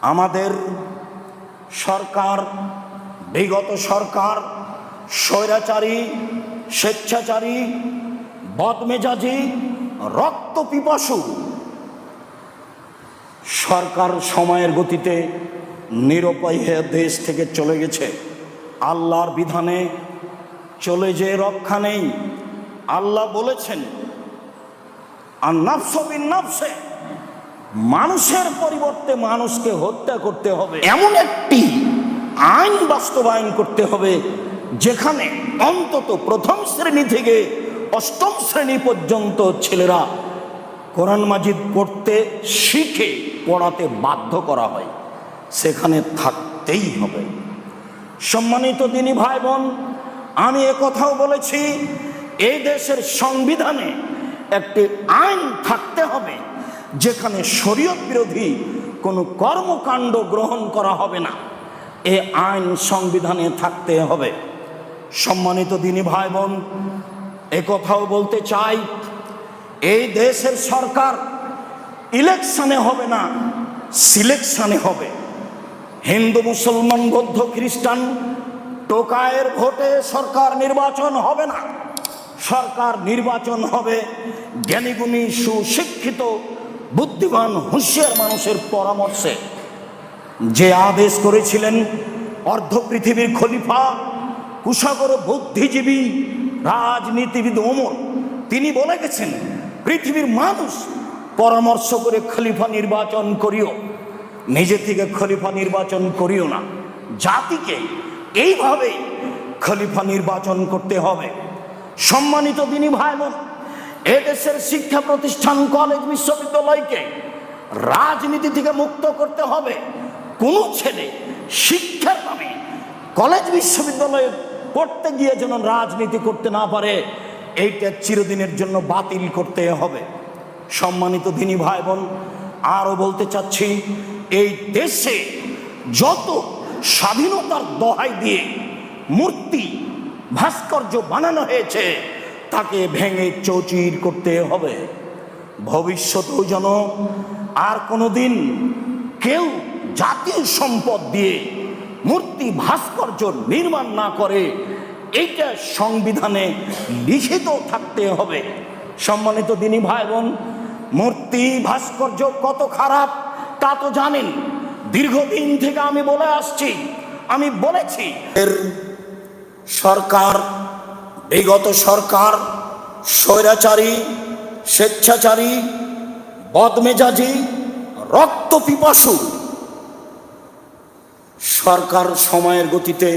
আমাদের সরকার, বিগত সরকার, স্বৈরাচারী, স্বেচ্ছাচারী, বদমেজাজি রক্ত পিপাসু সরকার সময়ের গতিতে নিরুপায় দেশ থেকে চলে গেছে। আল্লাহর বিধানে চলে যে রক্ষা নেই। আল্লাহ বলেছেন আর নাফসবিন নাফসে। মানুষের পরিবর্তে মানুষকে হত্যা করতে হবে। এমন একটি আইন বাস্তবায়ন করতে হবে, যেখানে অন্তত প্রথম শ্রেণি থেকে অষ্টম শ্রেণি পর্যন্ত ছেলেরা কোরআন মাজিদ পড়তে শিখে, পড়াতে বাধ্য করা হয়। সেখানে থাকতেই হবে। সম্মানিত দিনী ভাই বোন আমি কথাও বলেছি, এই দেশের সংবিধানে একটি আইন থাকতে হবে। যেখানে শরীয়ত বিরোধী কোনো কর্মকাণ্ড গ্রহণ করা হবে না, এ আইন সংবিধানে থাকতে হবে। সম্মানিত দিনী ভাই বোন এ কথাও বলতে চাই, এই দেশের সরকার ইলেকশনে হবে না, সিলেকশনে হবে। হিন্দু, মুসলমান, বৌদ্ধ, খ্রিস্টান, টোকায়ের ভোটে সরকার নির্বাচন হবে না। সরকার নির্বাচন হবে জ্ঞানীগুণী, সুশিক্ষিত বুদ্ধিমান, হুঁশিয়ার মানুষের পরামর্শে যে আদেশ করেছিলেন, অর্ধ পৃথিবীর খলিফা কুশাগর বুদ্ধিজীবী, রাজনীতিবিদ ওমর, তিনি বলে গেছেন, পৃথিবীর মানুষ পরামর্শ করে খলিফা নির্বাচন করিও, নিজে থেকে খলিফা নির্বাচন করিও না। জাতিকে এইভাবে খলিফা নির্বাচন করতে হবে। সম্মানিত দিনী ভাই বোন এদেশের শিক্ষা প্রতিষ্ঠান, কলেজ, বিশ্ববিদ্যালয়কে রাজনীতি থেকে মুক্ত করতে হবে। কোনো ছেলে শিক্ষার নামে কলেজ, বিশ্ববিদ্যালয়ে পড়তে গিয়ে যেন রাজনীতি করতে না পারে, এইটা চিরদিনের জন্য বাতিল করতে হবে। সম্মানিত দিনী ভাই বোন আরও বলতে চাচ্ছি, এই দেশে যত স্বাধীনতার দহাই দিয়ে মূর্তি, ভাস্কর্য বানানো হয়েছে তাকে ভেঙে চৌচির করতে হবে। ভবিষ্যতেও যেন আর কোনোদিন কেউ জাতীয় সম্পদ দিয়ে মূর্তি ভাস্কর্য নির্মাণ না করে এইটা সংবিধানে লিখিত থাকতে হবে। সম্মানিত দিনী ভাই বোন মূর্তি ভাস্কর্য কত খারাপ তা তো জানেন। দীর্ঘদিন থেকে আমি বলে আসছি, আমি বলেছি, এর সরকার বিগত সরকার, স্বৈরাচারী, স্বেচ্ছাচারী, বদমেজাজি রক্ত পিপাসু সরকার সময়ের গতিতে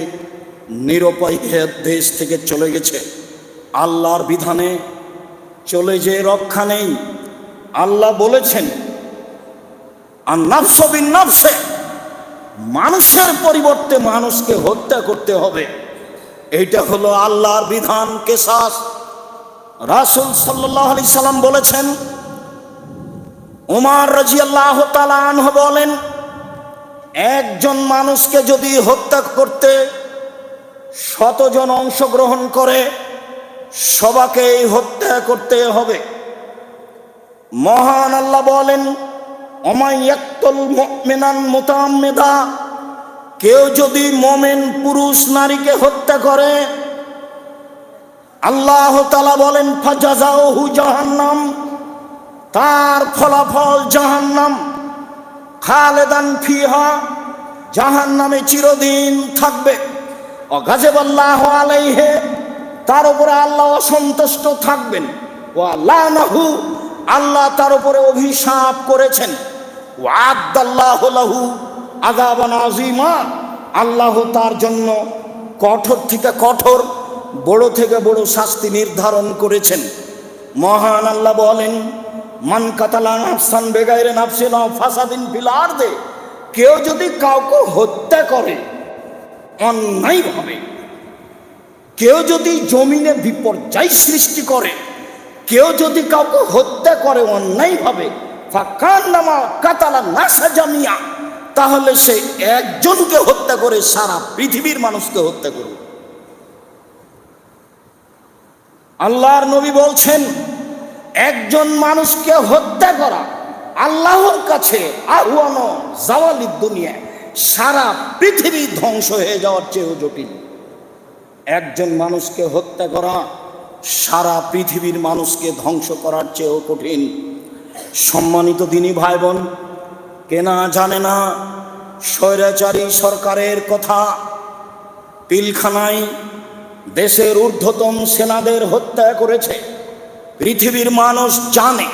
নিরুপায় দেশ থেকে চলে গেছে। আল্লাহর বিধানে চলে যে রক্ষা নেই। আল্লাহ বলেছেন আর নাফসবিন নাফসে মানুষের পরিবর্তে মানুষকে হত্যা করতে হবে। এইটা হলো আল্লাহর বিধান কেশাস রাসুল সাল্লাহ আলি সাল্লাম বলেছেন, উমার রাজি আল্লাহ বলেন, একজন মানুষকে যদি হত্যা করতে শতজন অংশগ্রহণ করে, সবাকেই হত্যা করতে হবে। মহান আল্লাহ বলেন অমাইয়াক্তল মেনান মোতামেদা কেউ যদি মোমেন পুরুষ নারীকে হত্যা করে, আল্লাহ তালা বলেন ফাজাজাহু জাহান্নাম তার ফলাফল জাহান্নাম। খালেদান ফিহা, জাহান্নামে চিরদিন থাকবে। অগাজেব আল্লাহ আলাইহে, তার উপরে আল্লাহ অসন্তুষ্ট থাকবেন। ও আল্লাহ আল্লাহ তার উপরে অভিশাপ করেছেন। ও আদাল্লাহ লাহু আজিমা আল্লাহ তার জন্য কঠোর থেকে কঠোর, বড় থেকে বড় শাস্তি নির্ধারণ করেছেন। মহান আল্লাহ বলেন, মান কাতালা নাফসান বেগাইরে নাফসে ফাসাদিন ফিলার দে কেউ যদি কাউকে হত্যা করে অন্যায়ভাবে কেউ যদি জমিনে বিপর্যয় সৃষ্টি করে, কেউ যদি কাউকে হত্যা করে অন্যায়ভাবে ফাঁকান নামা কাতালা নাসা জামিয়া তাহলে সে একজনকে হত্যা করে সারা পৃথিবীর মানুষকে হত্যা করবে। আল্লাহর নবী বলছেন, একজন মানুষকে হত্যা করা আল্লাহর কাছে আহুয়ানো জাওয়ালি দুনিয়া সারা পৃথিবী ধ্বংস হয়ে যাওয়ার চেয়েও জটিল। একজন মানুষকে হত্যা করা সারা পৃথিবীর মানুষকে ধ্বংস করার চেয়েও কঠিন। সম্মানিত দিনী ভাই বোন কেনা জানে না, স্বৈরাচারী সরকারের কথা। পিলখানায় দেশের ঊর্ধ্বতন সেনাদের হত্যা করেছে। পৃথিবীর মানুষ জানে,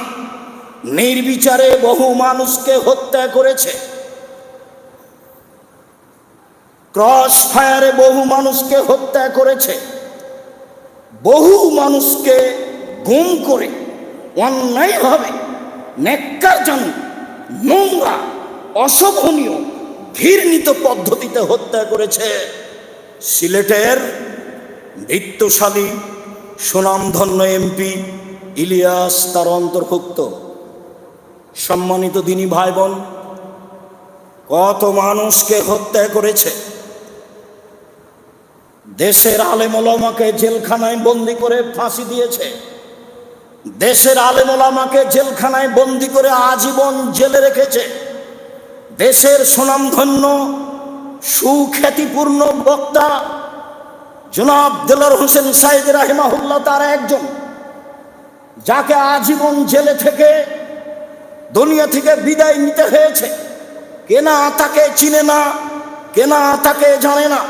নির্বিচারে বহু মানুষকে হত্যা করেছে। ক্রস ফায়ারে বহু মানুষকে হত্যা করেছে। বহু মানুষকে গুম করে অন্যায়ভাবে নেককারজন নোংরা অশোভনীয়, ঘৃণিত পদ্ধতিতে হত্যা করেছে সিলেটের বৃত্তশালী সুনামধন্য এমপি ইলিয়াস তার অন্তর্ভুক্ত। সম্মানিত দিনী ভাই বোন কত মানুষকে হত্যা করেছে? দেশের আলেমলামাকে জেলখানায় বন্দি করে ফাঁসি দিয়েছে। দেশের আলেমলামাকে জেলখানায় বন্দি করে আজীবন জেলে রেখেছে। দেশের সুনামধন্য, সুখ্যাতিপূর্ণ বক্তা জনাব দেলার হোসেন সাইদ রাহিমাহুল্লাহ তার একজন, যাকে আজীবন জেলে থেকে দুনিয়া থেকে বিদায় নিতে হয়েছে। কেনা তাকে চিনে না কেনা তাকে জানে না।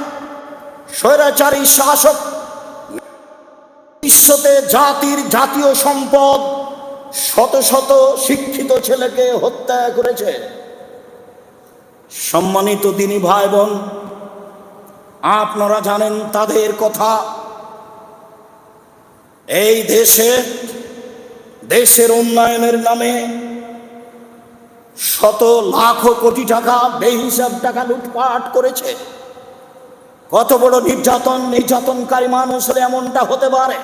স্বৈরাচারী শাসক বিশ্বতে জাতির জাতীয় সম্পদ শত শত শিক্ষিত ছেলেকে হত্যা করেছে। সম্মানিত দিনী ভাই বোন আপনারা জানেন তাদের কথা। এই দেশে, দেশের উন্নয়নের নামে শত লাখ কোটি টাকা বেহিসাব টাকা লুটপাট করেছে। কত বড় নির্যাতন, নির্যাতনকারী মানুষ হলে এমনটা হতে পারে?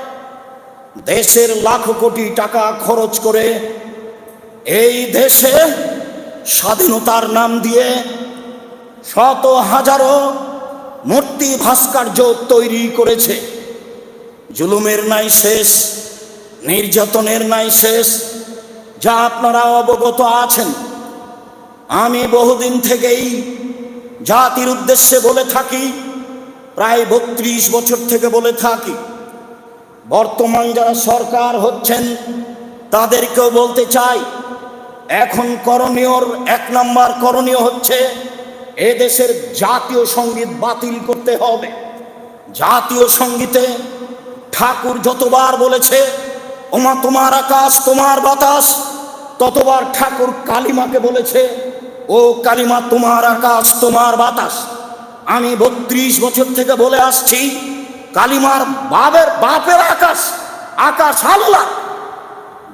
দেশের লাখ কোটি টাকা খরচ করে এই দেশে স্বাধীনতার নাম দিয়ে শত হাজারো মূর্তি ভাস্কর্য তৈরি করেছে। জুলুমের নাই শেষ, নির্যাতনের নাই শেষ। যা আপনারা অবগত আছেন, আমি বহুদিন থেকেই জাতির উদ্দেশ্যে বলে থাকি প্রায় বত্রিশ বছর থেকে বলে থাকি, বর্তমান যারা সরকার হচ্ছেন, তাদেরকেও বলতে চাই, এখন করণীয়র এক নম্বর করণীয় হচ্ছে, এ দেশের জাতীয় সংগীত বাতিল করতে হবে। জাতীয় সঙ্গীতে ঠাকুর যতবার বলেছে, ওমা তোমার আকাশ, তোমার বাতাস, ততবার ঠাকুর কালিমাকে বলেছে, ও কালিমা তোমার আকাশ, তোমার বাতাস। আমি বত্রিশ বছর থেকে বলে আসছি, কালিমার বাবের বাপের আকাশ আকাশ আল্লাহ,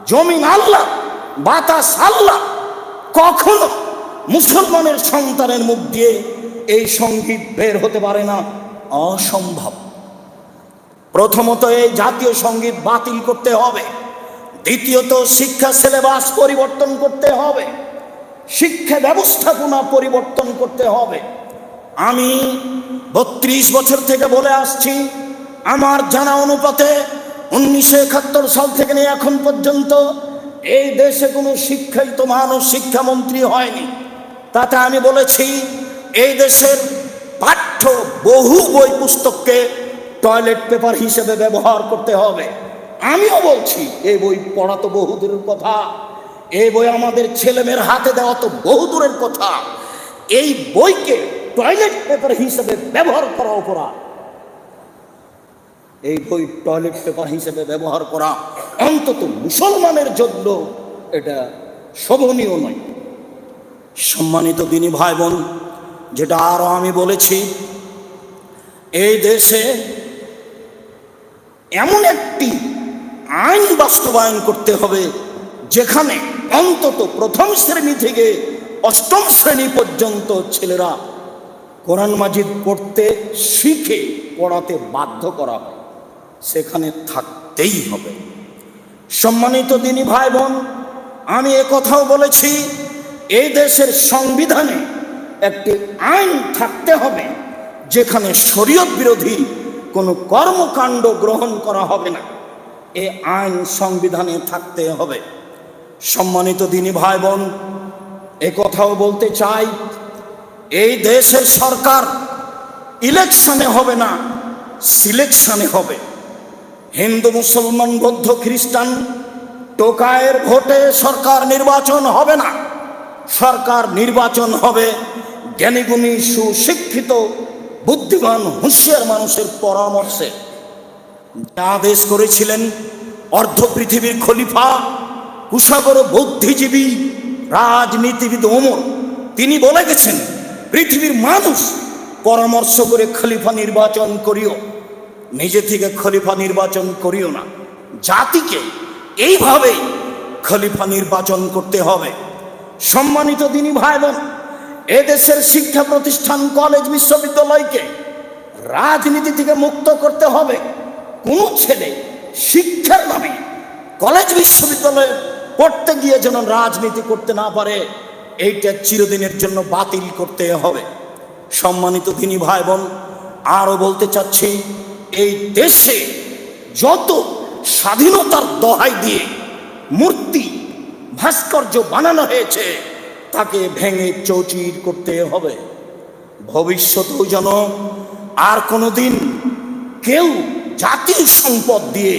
জমিন আল্লাহ, বাতাস আল্লাহ। কখনো মুসলমানের সন্তানের মুখ দিয়ে এই সংগীত বের হতে পারে না, অসম্ভব। প্রথমত এই জাতীয় সংগীত বাতিল করতে হবে। দ্বিতীয়ত শিক্ষা সিলেবাস পরিবর্তন করতে হবে। শিক্ষা ব্যবস্থাপনা পরিবর্তন করতে হবে। আমি বত্রিশ বছর থেকে বলে আসছি, আমার জানা অনুপাতে উনিশশো একাত্তর সাল থেকে নিয়ে এখন পর্যন্ত এই দেশে কোনো শিক্ষিত মানুষ, শিক্ষামন্ত্রী হয়নি। তাতে আমি বলেছি, এই দেশের পাঠ্য বহু বই পুস্তককে টয়লেট পেপার হিসেবে ব্যবহার করতে হবে। আমিও বলছি, এই বই পড়া তো বহুদূরের কথা। এই বই আমাদের ছেলেমেয়ের হাতে দেওয়া তো বহুদূরের কথা। এই বইকে টয়লেট পেপার হিসেবে ব্যবহার করা অপরাধ। এই বই টয়লেট পেপার হিসেবে ব্যবহার করা অন্তত মুসলমানের জন্য এটা শোভনীয় নয়। সম্মানিত দিনী ভাই বোন যেটা আরও আমি বলেছি, এই দেশে এমন একটি আইন বাস্তবায়ন করতে হবে যেখানে অন্তত প্রথম শ্রেণি থেকে অষ্টম শ্রেণি পর্যন্ত ছেলেরা কোরআন মাজিদ পড়তে শিখে পড়াতে বাধ্য করা হয়। সেখানে থাকতেই হবে। সম্মানিত দিনী ভাই বোন আমি কথাও বলেছি, এই দেশের সংবিধানে একটি আইন থাকতে হবে, যেখানে শরীয়ত বিরোধী কোনো কর্মকাণ্ড গ্রহণ করা হবে না। এ আইন সংবিধানে থাকতে হবে। সম্মানিত দিনী ভাই বোন কথাও বলতে চাই এই দেশের সরকার ইলেকশনে হবে না, সিলেকশনে হবে। হিন্দু, মুসলমান, বৌদ্ধ, খ্রিস্টান, টোকায়ের ভোটে সরকার নির্বাচন হবে না। সরকার নির্বাচন হবে জ্ঞানীগুণী, সুশিক্ষিত, বুদ্ধিমান, হুঁশিয়ার মানুষের পরামর্শে। আদেশ করেছিলেন অর্ধ পৃথিবীর খলিফা কুশাগর বুদ্ধিজীবী, রাজনীতিবিদ ওমর, তিনি বলে গেছেন পৃথিবীর মানুষ পরামর্শ করে খলিফা নির্বাচন করিও। নিজে থেকে খলিফা নির্বাচন করিও না। জাতিকে এইভাবে খলিফা নির্বাচন করতে হবে। সম্মানিত দিনী ভাই বোন এদেশের শিক্ষা প্রতিষ্ঠান, কলেজ, বিশ্ববিদ্যালয়কে রাজনীতি থেকে মুক্ত করতে হবে। কোনো ছেলে শিক্ষার নামে কলেজ, বিশ্ববিদ্যালয়ে পড়তে গিয়ে যেন রাজনীতি করতে না পারে। এইটা চিরদিনের জন্য বাতিল করতে হবে। সম্মানিত দিনী ভাই বোন আরও বলতে চাচ্ছি, এই দেশে যত স্বাধীনতার দহাই দিয়ে মূর্তি, ভাস্কর্য বানানো হয়েছে, তাকে ভেঙে চৌচির করতে হবে। ভবিষ্যতেও যেন আর কোনোদিন কেউ জাতীয় সম্পদ দিয়ে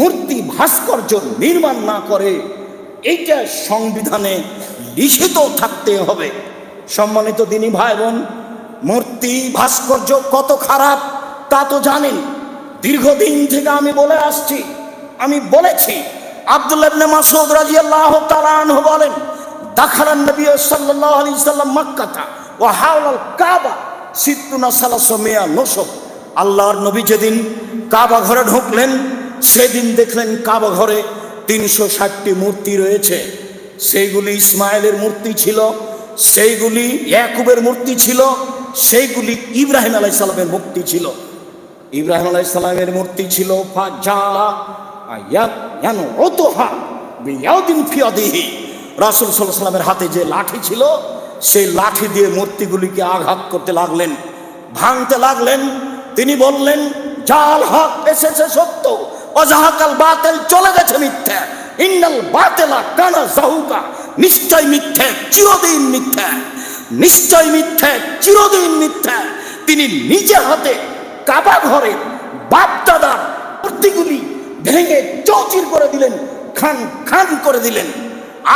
মূর্তি, ভাস্কর্য নির্মাণ না করে, এইটা সংবিধানে লিখিত থাকতে হবে। সম্মানিত দিনী ভাই বোন মূর্তি ভাস্কর্য কত খারাপ, তা তো জানেন। দীর্ঘদিন থেকে আমি বলে আসছি, আমি বলেছি, আব্দুল্লাহ ইবনে মাসউদ রাদিয়াল্লাহু তাআলা আনহু বলেন দাখালান নবী সাল্লাল্লাহু আলাইহি সাল্লাম মক্কাতা ওয়া হাওলাল কাবা সিত্তুনা সালাসা মিয়া নসব আল্লাহর নবী যেদিন কাবা ঘরে ঢুকলেন, সেদিন দেখলেন কাবা ঘরে তিনশো ষাটটি মূর্তি রয়েছে। সেইগুলি ইসমাইলের মূর্তি ছিল, সেইগুলি ইয়াকুবের মূর্তি ছিল, সেইগুলি ইব্রাহিম আলাই সালামের মূর্তি ছিল। ইব্রাহিম আলাই সালামের মূর্তি ছিল রাসুল সাল্লামের হাতে যে লাঠি ছিল, সেই লাঠি দিয়ে মূর্তিগুলিকে আঘাত করতে লাগলেন, ভাঙতে লাগলেন। তিনি বললেন, জাল হক, এসেছে সত্য। অজাহাকাল বাতেল, চলে গেছে মিথ্যা। ইন্নাল বাতেলা কানা জাহুকা নিশ্চয় মিথ্যে, চিরদিন মিথ্যা। নিশ্চয় মিথ্যে, চিরদিন মিথ্যা। তিনি নিজে হাতে কাবা ঘরে বাপ দাদার মূর্তিগুলি ভেঙে চৌচির করে দিলেন, খান খান করে দিলেন।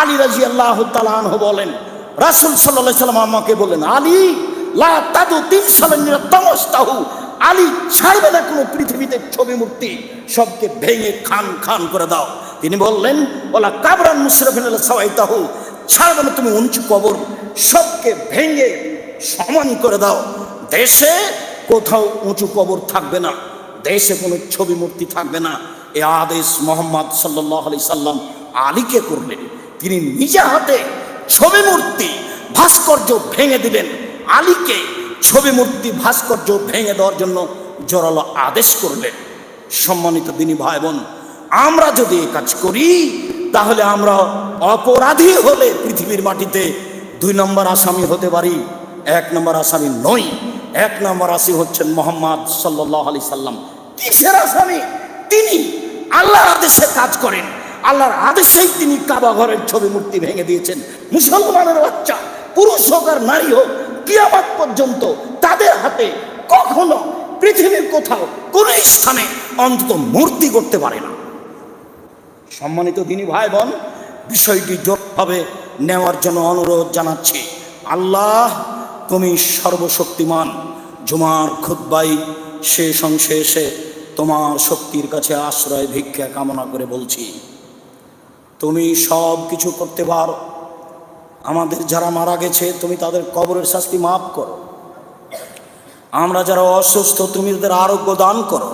আলী রাজি আল্লাহ তালাহ বলেন, রাসুল সাল্লাহ সাল্লাম আমাকে বললেন আলী, লা তাদু তিন সালের তমস্তাহু আলী ছাড়বে না কোনো পৃথিবীতে ছবি মূর্তি সবকে ভেঙে খান খান করে দাও। তিনি বললেন, ওলা কাবরান মুশরফিন সাওয়াইতাহু, ছাড়বে না তুমি উঁচু কবর। সবকে ভেঙে সমান করে দাও। দেশে কোথাও উঁচু কবর থাকবে না। দেশে কোনো ছবি মূর্তি থাকবে না। এ আদেশ মোহাম্মদ সাল্লাহ আলি সাল্লাম আলীকে করলেন। তিনি নিজে হাতে ছবি মূর্তি ভাস্কর্য ভেঙে দিলেন। আলীকে ছবি মূর্তি ভাস্কর্য ভেঙে দেওয়ার জন্য জোরালো আদেশ করলেন সম্মানিত দিনী ভাই বোন আমরা যদি এ কাজ করি, তাহলে আমরা অপরাধী হলে পৃথিবীর মাটিতে দুই নম্বর আসামি হতে পারি, এক নম্বর আসামি নই। এক নম্বর আসামি হচ্ছেন মোহাম্মদ সাল্লাহ আলি সাল্লাম। কিসের আসামি তিনি আল্লাহর আদেশে কাজ করেন। আল্লাহর আদেশেই তিনি কাবা ঘরের ছবি মূর্তি ভেঙে দিয়েছেন। মুসলমানের বাচ্চা, পুরুষ হোক আর নারী হোক কিয়ামাত পর্যন্ত তাদের হাতে কখনো পৃথিবীর কোথাও কোন স্থানে অন্তত মূর্তি করতে পারে না। সম্মানিত দিনী ভাই বোন বিষয়টি জোরভাবে নেওয়ার জন্য অনুরোধ জানাচ্ছি। আল্লাহ তুমি সর্বশক্তিমান। জুমার খুদ্বাই শেষ অংশে এসে তোমার শক্তির কাছে আশ্রয়, ভিক্ষা, কামনা করে বলছি। তুমি সব কিছু করতে পারো। আমাদের যারা মারা গেছে, তুমি তাদের কবরের শাস্তি মাফ করো। আমরা যারা অসুস্থ, তুমি তাদের আরোগ্য দান করো।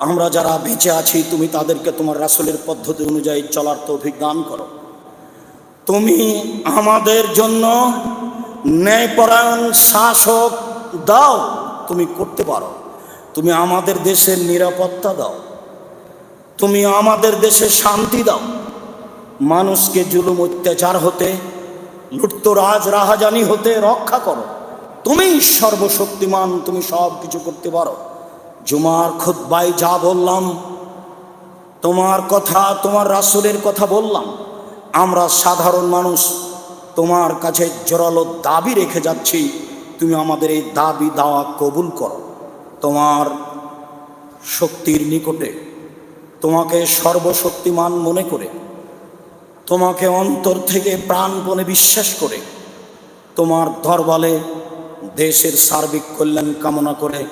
আমরা যারা বেঁচে আছি, তুমি তাদেরকে তোমার রাসুলের পদ্ধতি অনুযায়ী চলার তৌফিক দান করো। তুমি আমাদের জন্য ন্যায়পরায়ণ শাসক দাও, তুমি করতে পারো। তুমি আমাদের দেশের নিরাপত্তা দাও। তুমি আমাদের দেশে শান্তি দাও। মানুষকে জুলুম, অত্যাচার হতে লুটতরাজ রাহাজানি হতে রক্ষা করো। তুমি সর্বশক্তিমান, তুমি সব কিছু করতে পারো। জুমার খুদ্বাই যা বললাম, তোমার কথা, তোমার রাসুলের কথা বললাম। আমরা সাধারণ মানুষ, তোমার কাছে জোরালো দাবি রেখে যাচ্ছি। তুমি আমাদের এই দাবি দাওয়া কবুল করো। তোমার শক্তির নিকটে, তোমাকে সর্বশক্তিমান মনে করে তোমাকে অন্তর থেকে প্রাণপণে বিশ্বাস করে তোমার দরবালে দেশের সার্বিক কল্যাণ কামনা করে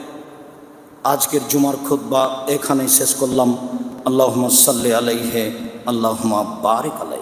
আজকের জুমার খুতবা এখানেই শেষ করলাম। আল্লাহ সাল্লি আলাইহে আল্লাহ বারিক আলাই